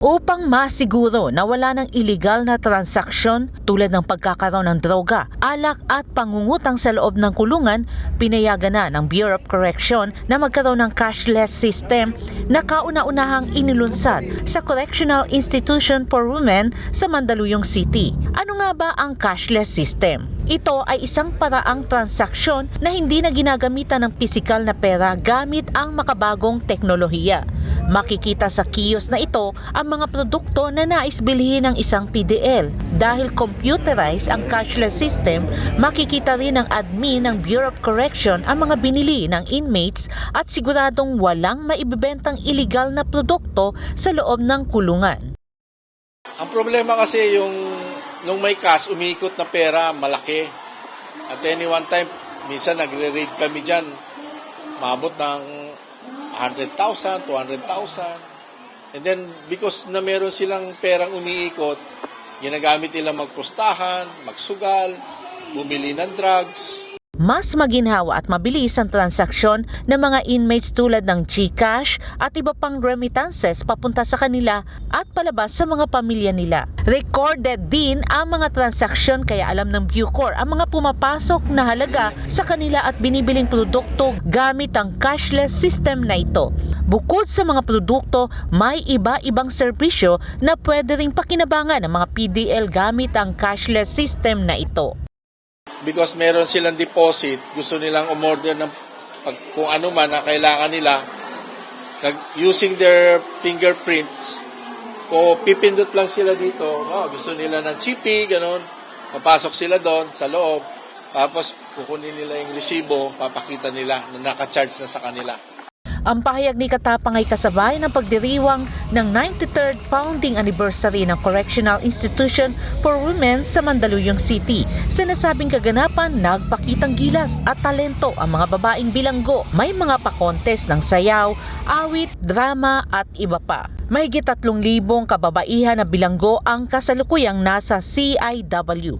Upang masiguro na wala ng illegal na transaksyon tulad ng pagkakaroon ng droga, alak at pangungutang sa loob ng kulungan, pinayagan na ng Bureau of Correction na magkaroon ng cashless system na kauna-unahang inilunsad sa Correctional Institution for Women sa Mandaluyong City. Ano nga ba ang cashless system? Ito ay isang paraang transaksyon na hindi na ginagamitan ng pisikal na pera gamit ang makabagong teknolohiya. Makikita sa kiosk na ito ang mga produkto na nais bilhin ng isang PDL. Dahil computerized ang cashless system, makikita rin ng admin ng Bureau of Correction ang mga binili ng inmates at siguradong walang maibibentang illegal na produkto sa loob ng kulungan. Ang problema kasi yung nung may cash, umiikot na pera, malaki. At any one time, minsan nagre-raid kami dyan, maabot ng 100,000, 200,000. And then, because na meron silang perang umiikot, ginagamit nila magpustahan, magsugal, bumili ng drugs, Mas maginhawa at mabilis ang transaksyon ng mga inmates tulad ng GCash at iba pang remittances papunta sa kanila at palabas sa mga pamilya nila. Recorded din ang mga transaksyon kaya alam ng Bucor ang mga pumapasok na halaga sa kanila at binibiling produkto gamit ang cashless system na ito. Bukod sa mga produkto, may iba-ibang serbisyo na pwede ring pakinabangan ng mga PDL gamit ang cashless system na ito. Because meron silang deposit, gusto nilang umorder ng pag, kung ano man na kailangan nila, using their fingerprints, kung pipindot lang sila dito, no, gusto nila ng chippy, ganun, papasok sila doon sa loob, tapos kukunin nila yung resibo, papakita nila na naka-charge na sa kanila. Ang pahayag ni Katapang ay kasabay ng pagdiriwang ng 93rd founding anniversary ng Correctional Institution for Women sa Mandaluyong City. Sa nasabing kaganapan, nagpakitang gilas at talento ang mga babaeng bilanggo. May mga pa-contest ng sayaw, awit, drama at iba pa. Mahigit 3,000 kababaihan na bilanggo ang kasalukuyang nasa CIW.